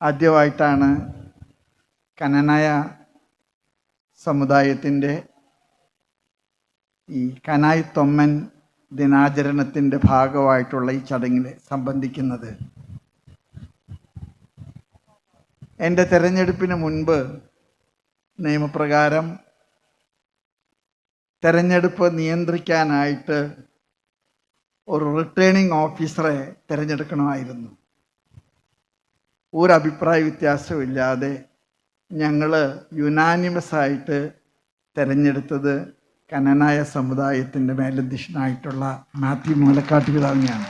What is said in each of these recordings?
ആദ്യമായിട്ടാണ് കനനായ സമുദായത്തിന്റെ ഈ കനായി തൊമ്മൻ ദിനാചരണത്തിന്റെ ഭാഗമായിട്ടുള്ള ഈ ചടങ്ങിൽ സംബന്ധിക്കുന്നത്. എന്റെ തെരഞ്ഞെടുപ്പിന് മുൻപ് നിയമപ്രകാരം തെരഞ്ഞെടുപ്പ് നിയന്ത്രിക്കാനായിട്ട് ഒരു റിട്ടേണിംഗ് ഓഫീസറെ തിരഞ്ഞെടുക്കണമായിരുന്നു. ഒരു അഭിപ്രായ വ്യത്യാസമില്ലാതെ ഞങ്ങൾ യുനാനിമസ് ആയിട്ട് തിരഞ്ഞെടുത്തത് കനനായ സമുദായത്തിന്റെ മേലധ്യക്ഷനായിട്ടുള്ള മാത്യു മൂലക്കാട്ട് പിതാവിനെയാണ്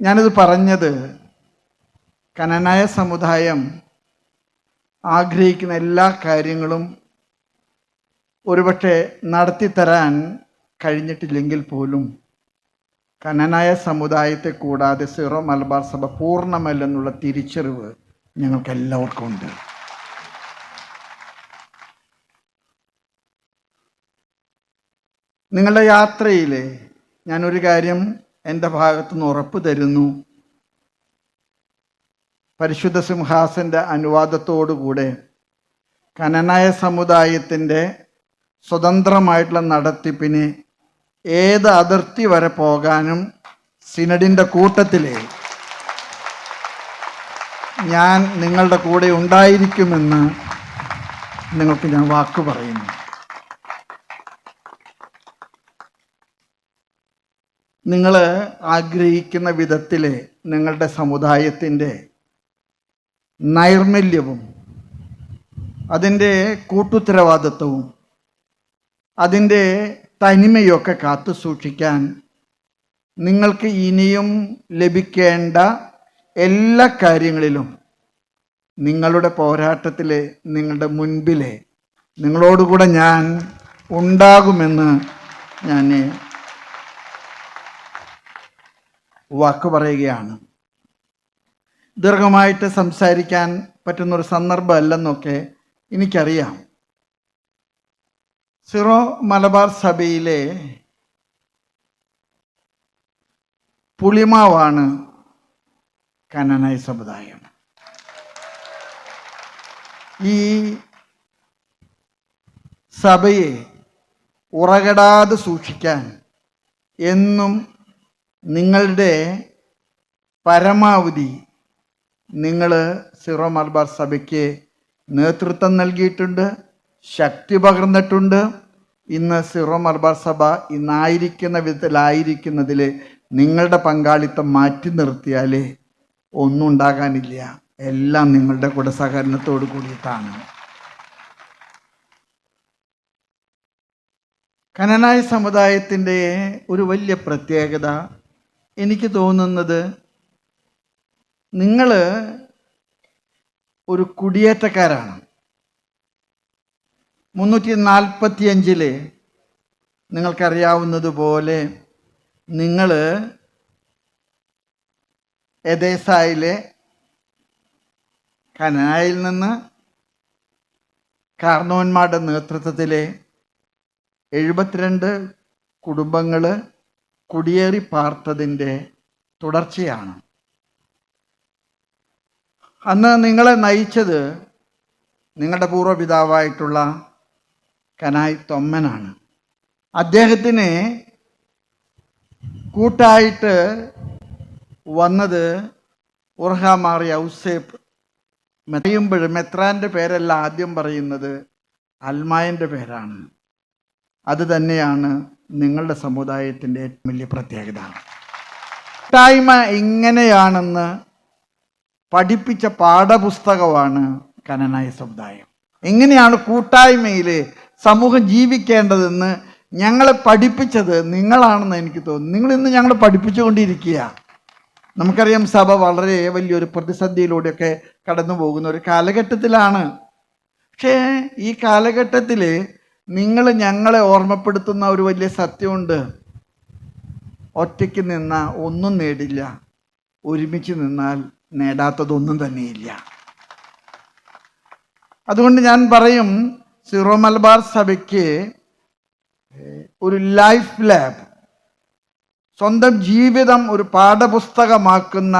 ഞാനിത് പറഞ്ഞത് കനനായ സമുദായം ആഗ്രഹിക്കുന്ന എല്ലാ കാര്യങ്ങളും ഒരുപക്ഷെ നടത്തിത്തരാൻ കഴിഞ്ഞിട്ടില്ലെങ്കിൽ പോലും കനനായ സമുദായത്തെ കൂടാതെ സിറോ മലബാർ സഭ പൂർണമല്ലെന്നുള്ള തിരിച്ചറിവ് ഞങ്ങൾക്ക് എല്ലാവർക്കും ഉണ്ട്. നിങ്ങളുടെ യാത്രയിൽ ഞാനൊരു കാര്യം എന്റെ ഭാഗത്തുനിന്ന് ഉറപ്പ് തരുന്നു. പരിശുദ്ധ സിംഹാസന്റെ അനുവാദത്തോടുകൂടെ കനനായ സമുദായത്തിന്റെ സ്വതന്ത്രമായിട്ടുള്ള നടത്തിപ്പിന് ഏത് അതിർത്തി വരെ പോകാനും സിനഡിന്റെ കൂട്ടത്തിൽ ഞാൻ നിങ്ങളുടെ കൂടെ ഉണ്ടായിരിക്കുമെന്ന് നിങ്ങൾക്ക് ഞാൻ വാക്ക് പറയുന്നു. നിങ്ങൾ ആഗ്രഹിക്കുന്ന വിധത്തിൽ നിങ്ങളുടെ സമുദായത്തിന്റെ നൈർമല്യവും അതിന്റെ കൂട്ടുത്തരവാദിത്വവും അതിന്റെ തനിമയൊക്കെ കാത്തു സൂക്ഷിക്കാൻ നിങ്ങൾക്ക് ഇനിയും ലഭിക്കേണ്ട എല്ലാ കാര്യങ്ങളിലും നിങ്ങളുടെ പോരാട്ടത്തിലെ നിങ്ങളുടെ മുൻപിലെ നിങ്ങളോടുകൂടെ ഞാൻ ഉണ്ടാകുമെന്ന് ഞാൻ വാക്ക് പറയുകയാണ്. ദീർഘമായിട്ട് സംസാരിക്കാൻ പറ്റുന്നൊരു സന്ദർഭമല്ലെന്നൊക്കെ എനിക്കറിയാം. സിറോ മലബാർ സഭയിലെ പുളിമാവാണ് കനനായ സമുദായം. ഈ സഭയെ ഉറകടാതെ സൂക്ഷിക്കാൻ എന്നും നിങ്ങളുടെ പരമാവധി നിങ്ങൾ സിറോ മലബാർ സഭയ്ക്ക് നേതൃത്വം നൽകിയിട്ടുണ്ട്. ശക്തി പകർന്നിട്ടുണ്ട്. ഇന്ന് സിറോ മലബാർ സഭ ഇന്നായിരിക്കുന്ന വിധത്തിലായിരിക്കുന്നതിൽ നിങ്ങളുടെ പങ്കാളിത്തം മാറ്റി നിർത്തിയാൽ ഒന്നും ഉണ്ടാകാനില്ല. എല്ലാം നിങ്ങളുടെ കൂടെ സഹകരണത്തോട് കൂടിയിട്ടാണ്. കനനായ സമുദായത്തിന്റെ ഒരു വലിയ പ്രത്യേകത എനിക്ക് തോന്നുന്നത് നിങ്ങൾ ഒരു കുടിയേറ്റക്കാരാണ്. മുന്നൂറ്റി നാൽപ്പത്തി അഞ്ചിൽ നിങ്ങൾക്കറിയാവുന്നതുപോലെ നിങ്ങൾ എദേസായിലെ കനായിൽ നിന്ന് കാർണവന്മാരുടെ നേതൃത്വത്തിലെ എഴുപത്തിരണ്ട് കുടുംബങ്ങൾ കുടിയേറി പാർത്തതിന്റെ തുടർച്ചയാണ്. അന്ന് നിങ്ങളെ നയിച്ചത് നിങ്ങളുടെ പൂർവപിതാവായിട്ടുള്ള കനായ് തൊമ്മനാണ്. അദ്ദേഹത്തിന് കൂട്ടായിട്ട് വന്നത് ഉർഹാമാറി ഔസേപ്പ് മെത്തയുമ്പോഴും മെത്രാന്റെ പേരല്ല ആദ്യം പറയുന്നത് അൽമായന്റെ പേരാണ്. അത് തന്നെയാണ് നിങ്ങളുടെ സമുദായത്തിന്റെ ഏറ്റവും വലിയ പ്രത്യേകത. കൂട്ടായ്മ എങ്ങനെയാണെന്ന് പഠിപ്പിച്ച പാഠപുസ്തകമാണ് കനനായ സമുദായം. എങ്ങനെയാണ് കൂട്ടായ്മയിൽ സമൂഹം ജീവിക്കേണ്ടതെന്ന് ഞങ്ങളെ പഠിപ്പിച്ചത് നിങ്ങളാണെന്ന് എനിക്ക് തോന്നുന്നു. നിങ്ങൾ ഇന്ന് ഞങ്ങളെ പഠിപ്പിച്ചുകൊണ്ടിരിക്കുക. നമുക്കറിയാം സഭ വളരെ വലിയൊരു പ്രതിസന്ധിയിലൂടെയൊക്കെ കടന്നു പോകുന്ന ഒരു കാലഘട്ടത്തിലാണ്. പക്ഷേ ഈ കാലഘട്ടത്തിൽ നിങ്ങൾ ഞങ്ങളെ ഓർമ്മപ്പെടുത്തുന്ന ഒരു വലിയ സത്യമുണ്ട്. ഒറ്റയ്ക്ക് നിന്ന ഒന്നും നേടില്ല. ഒരുമിച്ച് നിന്നാൽ നേടാത്തതൊന്നും തന്നെയില്ല. അതുകൊണ്ട് ഞാൻ പറയും സീറോ മലബാർ സഭയ്ക്ക് ഒരു ലൈഫ് ലാബ് സ്വന്തം ജീവിതം ഒരു പാഠപുസ്തകമാക്കുന്ന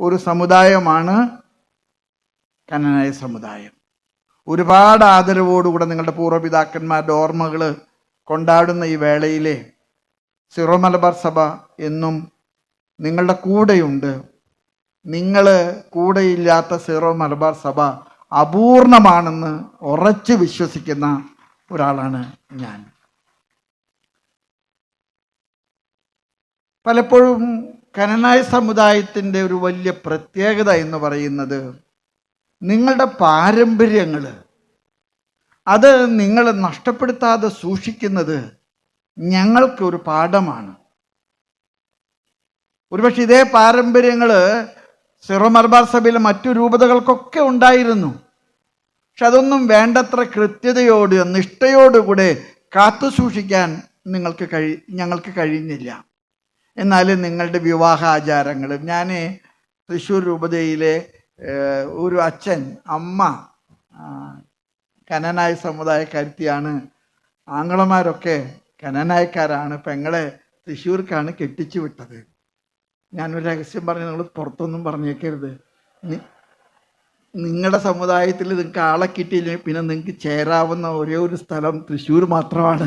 ഒരു സമുദായമാണ് കനനായ സമുദായം. ഒരുപാട് ആദരവോടുകൂടെ നിങ്ങളുടെ പൂർവപിതാക്കന്മാരുടെ ഓർമ്മകൾ കൊണ്ടാടുന്ന ഈ വേളയിലെ സിറോ മലബാർ സഭ എന്നും നിങ്ങളുടെ കൂടെയുണ്ട്. നിങ്ങൾ കൂടെയില്ലാത്ത സിറോ മലബാർ സഭ അപൂർണമാണെന്ന് ഉറച്ചു വിശ്വസിക്കുന്ന ഒരാളാണ് ഞാൻ. പലപ്പോഴും കനനായ സമുദായത്തിന്റെ ഒരു വലിയ പ്രത്യേകത എന്ന് പറയുന്നത് നിങ്ങളുടെ പാരമ്പര്യങ്ങൾ. അത് നിങ്ങൾ നഷ്ടപ്പെടുത്താതെ സൂക്ഷിക്കുന്നത് ഞങ്ങൾക്കൊരു പാഠമാണ്. ഒരുപക്ഷെ ഇതേ പാരമ്പര്യങ്ങൾ സിറോ മലബാർ സഭയിലെ മറ്റു രൂപതകൾക്കൊക്കെ ഉണ്ടായിരുന്നു. പക്ഷെ അതൊന്നും വേണ്ടത്ര കൃത്യതയോട് നിഷ്ഠയോടുകൂടെ കാത്തു സൂക്ഷിക്കാൻ നിങ്ങൾക്ക് കഴി ഞങ്ങൾക്ക് കഴിഞ്ഞില്ല. എന്നാൽ നിങ്ങളുടെ വിവാഹ ആചാരങ്ങൾ ഞാൻ തൃശ്ശൂർ രൂപതയിലെ ഒരു അച്ഛൻ അമ്മ കനനായ സമുദായക്കാരുത്തിയാണ്. ആങ്ങളമാരൊക്കെ കനനായക്കാരാണ് പെങ്ങളെ തൃശ്ശൂർക്കാണ് കെട്ടിച്ചു വിട്ടത് ഞാനൊരു രഹസ്യം പറഞ്ഞു നിങ്ങൾ പുറത്തൊന്നും പറഞ്ഞേക്കരുത്. നിങ്ങളുടെ സമുദായത്തിൽ നിങ്ങൾക്ക് ആളെ കിട്ടിയില്ലെങ്കിൽ പിന്നെ നിങ്ങൾക്ക് ചേരാവുന്ന ഒരേ ഒരു സ്ഥലം തൃശ്ശൂർ മാത്രമാണ്.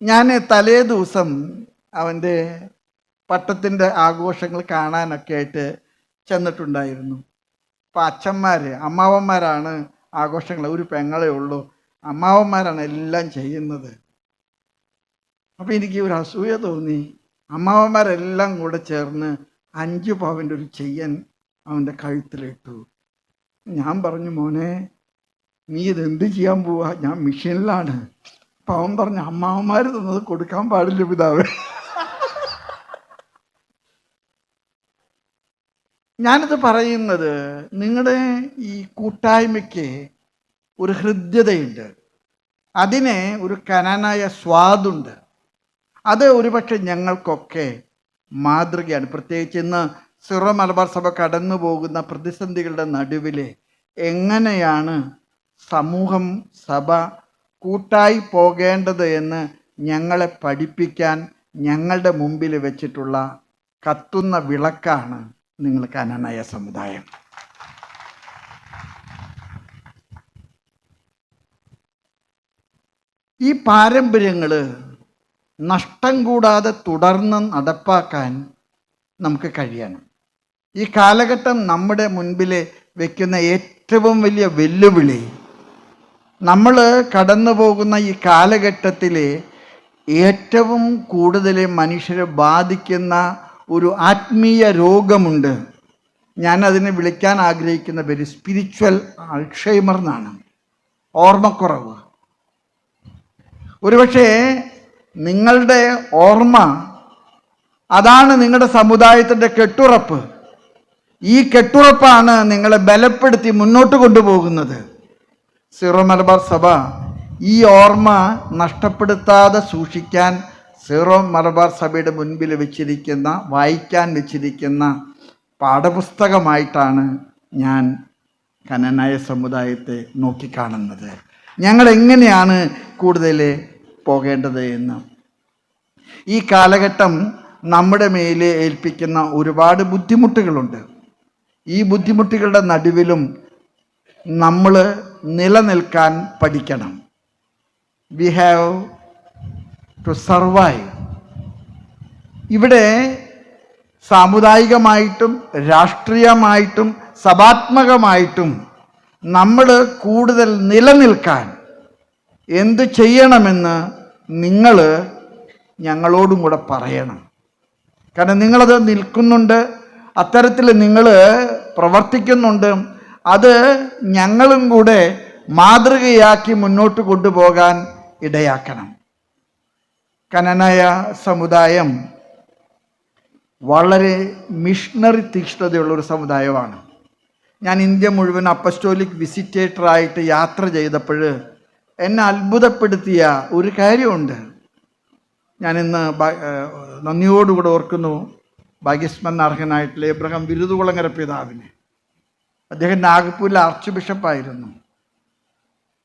ഞാൻ തലേ ദിവസം അവന്റെ പട്ടത്തിന്റെ ആഘോഷങ്ങൾ കാണാനൊക്കെ ആയിട്ട് ചെന്നിട്ടുണ്ടായിരുന്നു. അപ്പം അച്ഛന്മാർ അമ്മാവന്മാരാണ് ആഘോഷങ്ങൾ ഒരു പെങ്ങളെ ഉള്ളൂ. അമ്മാവന്മാരാണ് എല്ലാം ചെയ്യുന്നത്. അപ്പം എനിക്ക് ഒരു അസൂയ തോന്നി. അമ്മാവന്മാരെല്ലാം കൂടെ ചേർന്ന് അഞ്ച് പവന്റെ ഒരു ചെയ്യൻ അവന്റെ കഴുത്തിലിട്ടു. ഞാൻ പറഞ്ഞു മോനെ നീ ഇതെന്ത് ചെയ്യാൻ പോവാ? ഞാൻ മിഷീനിലാണ്. അപ്പം അവൻ പറഞ്ഞു അമ്മാവന്മാർ തന്നത് കൊടുക്കാൻ പാടില്ല പിതാവ്. ഞാനിത് പറയുന്നത് നിങ്ങളുടെ ഈ കൂട്ടായ്മയ്ക്ക് ഒരു ഹൃദ്യതയുണ്ട്. അതിനെ ഒരു കനാനായ സ്വാദുണ്ട്. അത് ഒരുപക്ഷെ ഞങ്ങൾക്കൊക്കെ മാതൃകയാണ്. പ്രത്യേകിച്ച് ഇന്ന് സിറോ മലബാർ സഭ കടന്നു പോകുന്ന പ്രതിസന്ധികളുടെ നടുവിൽ എങ്ങനെയാണ് സമൂഹം സഭ കൂട്ടായി പോകേണ്ടത് എന്ന് ഞങ്ങളെ പഠിപ്പിക്കാൻ ഞങ്ങളുടെ മുമ്പിൽ വെച്ചിട്ടുള്ള കത്തുന്ന വിളക്കാണ് നിങ്ങൾ അനനയ സമുദായം. ഈ പാരമ്പര്യങ്ങൾ നഷ്ടം കൂടാതെ തുടർന്ന് നടപ്പാക്കാൻ നമുക്ക് കഴിയണം. ഈ കാലഘട്ടം നമ്മുടെ മുൻപിൽ വയ്ക്കുന്ന ഏറ്റവും വലിയ വെല്ലുവിളി നമ്മൾ കടന്നു പോകുന്ന ഈ കാലഘട്ടത്തിലെ ഏറ്റവും കൂടുതൽ മനുഷ്യരെ ബാധിക്കുന്ന ഒരു ആത്മീയ രോഗമുണ്ട്. ഞാൻ അതിനെ വിളിക്കാൻ ആഗ്രഹിക്കുന്ന പേര് സ്പിരിച്വൽ അൾഷൈമർ എന്നാണ്. ഓർമ്മക്കുറവ്. ഒരുപക്ഷെ നിങ്ങളുടെ ഓർമ്മ അതാണ് നിങ്ങളുടെ സമുദായത്തിന്റെ കെട്ടുറപ്പ്. ഈ കെട്ടുറപ്പാണ് നിങ്ങളെ ബലപ്പെടുത്തി മുന്നോട്ട് കൊണ്ടുപോകുന്നത്. സീറോ മലബാർ സഭ ഈ ഓർമ്മ നഷ്ടപ്പെടുത്താതെ സൂക്ഷിക്കാൻ സീറോ മലബാർ സഭയുടെ മുൻപിൽ വെച്ചിരിക്കുന്ന വായിക്കാൻ വെച്ചിരിക്കുന്ന പാഠപുസ്തകമായിട്ടാണ് ഞാൻ കനനായ സമുദായത്തെ നോക്കിക്കാണുന്നത്. ഞങ്ങൾ എങ്ങനെയാണ് കൂടുതൽ പോകേണ്ടത് എന്ന്. ഈ കാലഘട്ടം നമ്മുടെ മേലെ ഏൽപ്പിക്കുന്ന ഒരുപാട് ബുദ്ധിമുട്ടുകളുണ്ട്. ഈ ബുദ്ധിമുട്ടുകളുടെ നടുവിലും നമ്മൾ നിലനിൽക്കാൻ പഠിക്കണം. വി ഹാവ് ടു സർവൈവ് ഇവിടെ സാമുദായികമായിട്ടും രാഷ്ട്രീയമായിട്ടും സഭാത്മകമായിട്ടും നമ്മൾ കൂടുതൽ നിലനിൽക്കാൻ എന്ത് ചെയ്യണമെന്ന് നിങ്ങൾ ഞങ്ങളോടും കൂടെ പറയണം. കാരണം നിങ്ങളത് നിൽക്കുന്നുണ്ട് അത്തരത്തിൽ നിങ്ങൾ പ്രവർത്തിക്കുന്നുണ്ട് അത് ഞങ്ങളും കൂടെ മാതൃകയാക്കി മുന്നോട്ട് കൊണ്ടുപോകാൻ ഇടയാക്കണം. കനനായ സമുദായം വളരെ മിഷണറി തീക്ഷ്ണതയുള്ള ഒരു സമുദായമാണ്. ഞാൻ ഇന്ത്യ മുഴുവൻ അപ്പസ്റ്റോലിക് വിസിറ്റേറ്ററായിട്ട് യാത്ര ചെയ്തപ്പോൾ എന്നെ അത്ഭുതപ്പെടുത്തിയ ഒരു കാര്യമുണ്ട്. ഞാനിന്ന് നന്ദിയോടുകൂടെ ഓർക്കുന്നു ഭാഗ്യസ്മൻ അർഹനായിട്ടുള്ള എബ്രഹാം ബിരുദുകുളങ്ങര പിതാവിനെ. അദ്ദേഹം നാഗപ്പൂരിലെ ആർച്ച് ബിഷപ്പായിരുന്നു.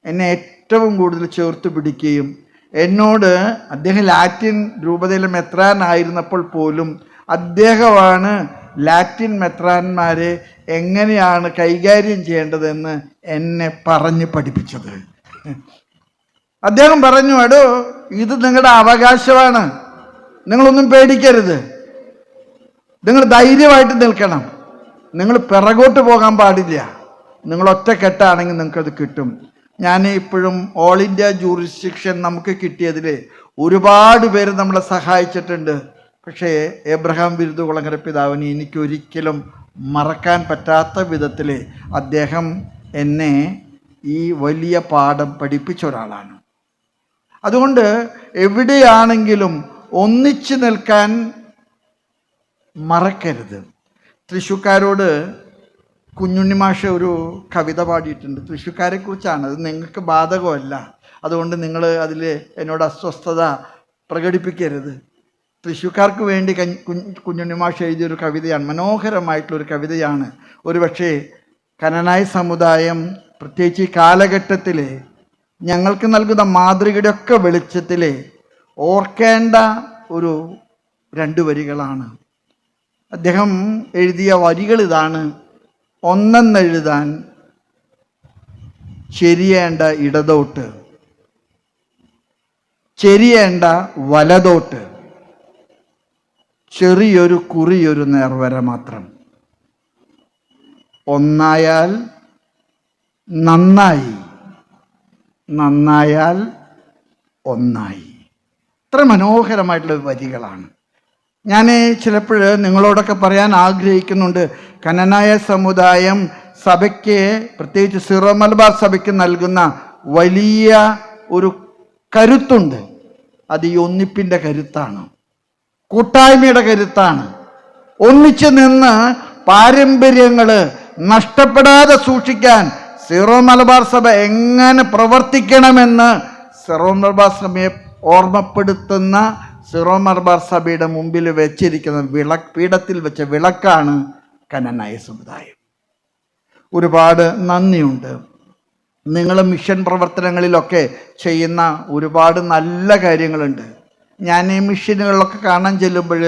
എന്നെ ഏറ്റവും കൂടുതൽ ചേർത്ത് പിടിക്കുകയും എന്നോട് അദ്ദേഹം ലാറ്റിൻ രൂപതയിലെ മെത്രാനായിരുന്നപ്പോൾ പോലും അദ്ദേഹമാണ് ലാറ്റിൻ മെത്രാന്മാരെ എങ്ങനെയാണ് കൈകാര്യം ചെയ്യേണ്ടതെന്ന് എന്നെ പറഞ്ഞ് പഠിപ്പിച്ചത്. അദ്ദേഹം പറഞ്ഞു എടോ ഇത് നിങ്ങളുടെ അവകാശമാണ്. നിങ്ങളൊന്നും പേടിക്കരുത്. നിങ്ങൾ ധൈര്യമായിട്ട് നിൽക്കണം. നിങ്ങൾ പിറകോട്ട് പോകാൻ പാടില്ല. നിങ്ങൾ ഒറ്റ ഒറ്റക്കെട്ടാണെങ്കിൽ നിങ്ങൾക്കത് കിട്ടും. ഞാൻ ഇപ്പോഴും ഓൾ ഇന്ത്യ ജൂറിസ്ഡിക്ഷൻ നമുക്ക് കിട്ടിയതിൽ ഒരുപാട് പേര് നമ്മളെ സഹായിച്ചിട്ടുണ്ട്. പക്ഷേ എബ്രഹാം ബിരുദ കുളങ്ങര പിതാവിന് എനിക്ക് ഒരിക്കലും മറക്കാൻ പറ്റാത്ത വിധത്തിൽ അദ്ദേഹം എന്നെ ഈ വലിയ പാഠം പഠിപ്പിച്ച ഒരാളാണ്. അതുകൊണ്ട് എവിടെയാണെങ്കിലും ഒന്നിച്ചു നിൽക്കാൻ മറക്കരുത്. തൃശ്ശൂക്കാരോട് കുഞ്ഞുണ്ണി മാഷ ഒരു കവിത പാടിയിട്ടുണ്ട്. തൃശ്ശൂക്കാരെ കുറിച്ചാണ് അത് നിങ്ങൾക്ക് ബാധകമല്ല. അതുകൊണ്ട് നിങ്ങൾ അതിൽ എന്നോട് അസ്വസ്ഥത പ്രകടിപ്പിക്കരുത്. തൃശ്ശൂക്കാർക്ക് വേണ്ടി കഞ്ഞ് കുഞ്ഞ് കുഞ്ഞുണ്ണി മാഷ് എഴുതിയൊരു കവിതയാണ്. മനോഹരമായിട്ടുള്ളൊരു കവിതയാണ്. ഒരുപക്ഷേ കനനായ സമുദായം പ്രത്യേകിച്ച് ഈ കാലഘട്ടത്തിൽ ഞങ്ങൾക്ക് നൽകുന്ന മാതൃകയുടെ ഒക്കെ വെളിച്ചത്തിൽ ഓർക്കേണ്ട ഒരു രണ്ട് വരികളാണ്. അദ്ദേഹം എഴുതിയ വരികൾ ഇതാണ്. ഒന്നെന്നെഴുതാൻ ചെരിയേണ്ട ഇടതോട്ട്. ചെരിയേണ്ട വലതോട്ട്. ചെറിയൊരു കുറിയൊരു നേർവര മാത്രം. ഒന്നായാൽ നന്നായി. നന്നായാൽ ഒന്നായി. ഇത്ര മനോഹരമായിട്ടുള്ള വരികളാണ്. ഞാൻ ചിലപ്പോൾ നിങ്ങളോടൊക്കെ പറയാൻ ആഗ്രഹിക്കുന്നുണ്ട്. കനനായ സമുദായം സഭയ്ക്ക് പ്രത്യേകിച്ച് സിറോ മലബാർ സഭയ്ക്ക് നൽകുന്ന വലിയ ഒരു കരുത്തുണ്ട്. അത് ഈ ഒന്നിപ്പിന്റെ കരുത്താണ്. കൂട്ടായ്മയുടെ കരുത്താണ്. ഒന്നിച്ചു നിന്ന് പാരമ്പര്യങ്ങൾ നഷ്ടപ്പെടാതെ സൂക്ഷിക്കാൻ സീറോ മലബാർ സഭ എങ്ങനെ പ്രവർത്തിക്കണമെന്ന് സിറോ മലബാർ സഭയെ ഓർമ്മപ്പെടുത്തുന്ന സിറോ മലബാർ സഭയുടെ മുമ്പിൽ വെച്ചിരിക്കുന്ന വിളക്ക് പീഠത്തിൽ വെച്ച വിളക്കാണ് കനനായ സമുദായം. ഒരുപാട് നന്ദിയുണ്ട്. നിങ്ങൾ മിഷൻ പ്രവർത്തനങ്ങളിലൊക്കെ ചെയ്യുന്ന ഒരുപാട് നല്ല കാര്യങ്ങളുണ്ട്. ഞാൻ ഈ മിഷനുകളിലൊക്കെ കാണാൻ ചെല്ലുമ്പോൾ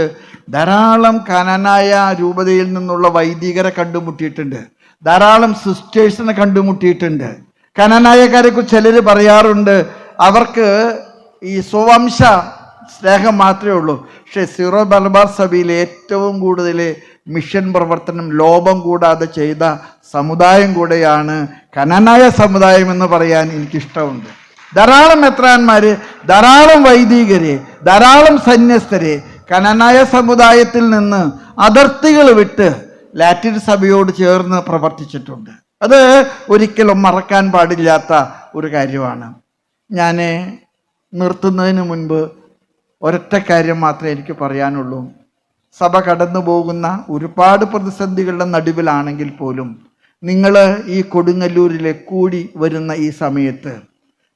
ധാരാളം കനനായ രൂപതയിൽ നിന്നുള്ള വൈദികരെ കണ്ടുമുട്ടിയിട്ടുണ്ട്. ധാരാളം സിസ്റ്റേഴ്സിനെ കണ്ടുമുട്ടിയിട്ടുണ്ട്. കനനായക്കാരെ കുറിച്ച് ചിലർ പറയാറുണ്ട് അവർക്ക് ഈ സ്വവംശ സ്നേഹം മാത്രമേ ഉള്ളൂ. പക്ഷേ സിറോ മലബാർ സഭയിൽ ഏറ്റവും കൂടുതൽ മിഷൻ പ്രവർത്തനം ലോപം കൂടാതെ ചെയ്ത സമുദായം കൂടെയാണ് കനനായ സമുദായം എന്ന് പറയാൻ എനിക്കിഷ്ടമുണ്ട്. ധാരാളം മെത്രാന്മാർ ധാരാളം വൈദികരെ ധാരാളം സന്യസ്തര് കനനായ സമുദായത്തിൽ നിന്ന് അതിർത്തികൾ വിട്ട് ലാറ്റിൻ സഭയോട് ചേർന്ന് പ്രവർത്തിച്ചിട്ടുണ്ട്. അത് ഒരിക്കലും മറക്കാൻ പാടില്ലാത്ത ഒരു കാര്യമാണ്. ഞാൻ നിർത്തുന്നതിന് മുൻപ് ഒരൊറ്റ കാര്യം മാത്രമേ എനിക്ക് പറയാനുള്ളൂ. സഭ കടന്നു പോകുന്ന ഒരുപാട് പ്രതിസന്ധികളുടെ നടുവിലാണെങ്കിൽ പോലും നിങ്ങൾ ഈ കൊടുങ്ങല്ലൂരിലെ കൂടി വരുന്ന ഈ സമയത്ത്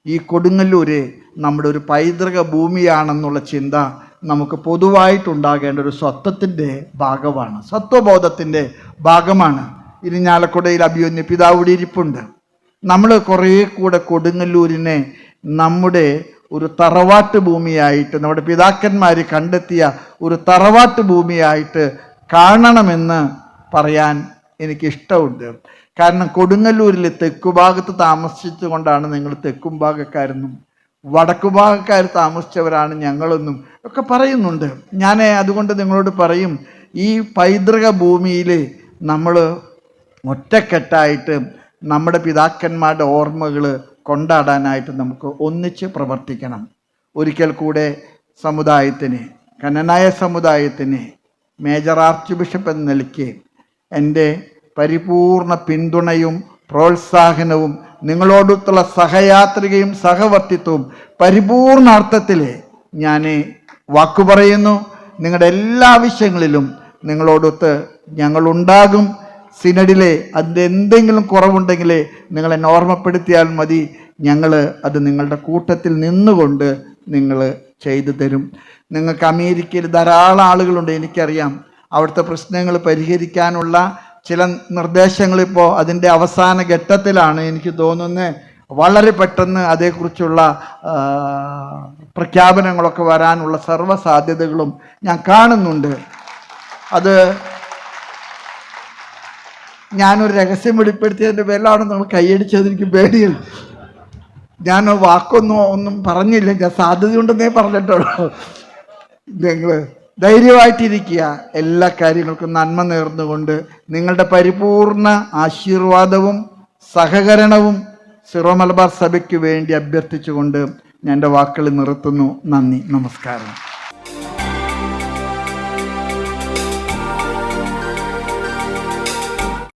ഈ കൊടുങ്ങല്ലൂര് നമ്മുടെ ഒരു പൈതൃക ഭൂമിയാണെന്നുള്ള ചിന്ത നമുക്ക് പൊതുവായിട്ടുണ്ടാകേണ്ട ഒരു സ്വത്വത്തിന്റെ ഭാഗമാണ്. സ്വത്വബോധത്തിന്റെ ഭാഗമാണ്. ഇരിഞ്ഞാലക്കുടയിൽ അഭിയോന്യ പിതാവ് ഇവിടെ ഇരിപ്പുണ്ട്. നമ്മൾ കുറേ കൂടെ കൊടുങ്ങല്ലൂരിനെ നമ്മുടെ ഒരു തറവാട്ട് ഭൂമിയായിട്ട് നമ്മുടെ പിതാക്കന്മാർ കണ്ടെത്തിയ ഒരു തറവാട്ട് ഭൂമിയായിട്ട് കാണണമെന്ന് പറയാൻ എനിക്കിഷ്ടമുണ്ട്. കാരണം കൊടുങ്ങല്ലൂരിൽ തെക്കുഭാഗത്ത് താമസിച്ചുകൊണ്ടാണ് നിങ്ങൾ തെക്കും ഭാഗക്കാരെന്നും വടക്കുഭാഗക്കാർ താമസിച്ചവരാണ് ഞങ്ങളെന്നും ഒക്കെ പറയുന്നുണ്ട്. ഞാൻ അതുകൊണ്ട് നിങ്ങളോട് പറയും ഈ പൈതൃക ഭൂമിയിൽ നമ്മൾ ഒറ്റക്കെട്ടായിട്ട് നമ്മുടെ പിതാക്കന്മാരുടെ ഓർമ്മകൾ കൊണ്ടാടാനായിട്ട് നമുക്ക് ഒന്നിച്ച് പ്രവർത്തിക്കണം. ഒരിക്കൽ കൂടെ സമുദായത്തിന് കനനായ സമുദായത്തിന് മേജർ ആർച്ച് ബിഷപ്പ് എന്ന നിലയ്ക്ക് എന്റെ പരിപൂർണ പിന്തുണയും പ്രോത്സാഹനവും നിങ്ങളോടുള്ള സഹയാത്രികയും സഹവർത്തിത്വവും പരിപൂർണ അർത്ഥത്തിൽ ഞാൻ വാക്കു പറയുന്നു. നിങ്ങളുടെ എല്ലാ ആവശ്യങ്ങളിലും നിങ്ങളോടൊത്ത് ഞങ്ങളുണ്ടാകും. സിനഡിലെ അതിന്റെ എന്തെങ്കിലും കുറവുണ്ടെങ്കിൽ നിങ്ങളെ ഓർമ്മപ്പെടുത്തിയാൽ മതി. ഞങ്ങൾ അത് നിങ്ങളുടെ കൂട്ടത്തിൽ നിന്നുകൊണ്ട് നിങ്ങൾ ചെയ്തു തരും. നിങ്ങൾക്ക് അമേരിക്കയിൽ ധാരാളം ആളുകളുണ്ട് എനിക്കറിയാം. അവിടുത്തെ പ്രശ്നങ്ങൾ പരിഹരിക്കാനുള്ള ചില നിർദ്ദേശങ്ങളിപ്പോൾ അതിന്റെ അവസാന ഘട്ടത്തിലാണ് എനിക്ക് തോന്നുന്നത്. വളരെ പെട്ടെന്ന് അതേക്കുറിച്ചുള്ള പ്രഖ്യാപനങ്ങളൊക്കെ വരാനുള്ള സർവ സാധ്യതകളും ഞാൻ കാണുന്നുണ്ട്. അത് ഞാനൊരു രഹസ്യം വെളിപ്പെടുത്തിയതിന്റെ പേരിലാണ് നിങ്ങൾ കൈയടിച്ചത്. എനിക്ക് പേടിയത് ഞാൻ വാക്കൊന്നും ഒന്നും പറഞ്ഞില്ല. ഞാൻ സാധ്യതയുണ്ടെന്നേ പറഞ്ഞിട്ടുള്ളൂ. നിങ്ങൾ ധൈര്യമായിട്ടിരിക്കുക. എല്ലാ കാര്യങ്ങൾക്കും നന്മ നേർന്നുകൊണ്ട് നിങ്ങളുടെ പരിപൂർണ ആശീർവാദവും സഹകരണവും സിറോ മലബാർ സഭയ്ക്ക് വേണ്ടി അഭ്യർത്ഥിച്ചുകൊണ്ട് ഞാൻ എന്റെ വാക്കുകൾ നിർത്തുന്നു. നന്ദി. നമസ്കാരം.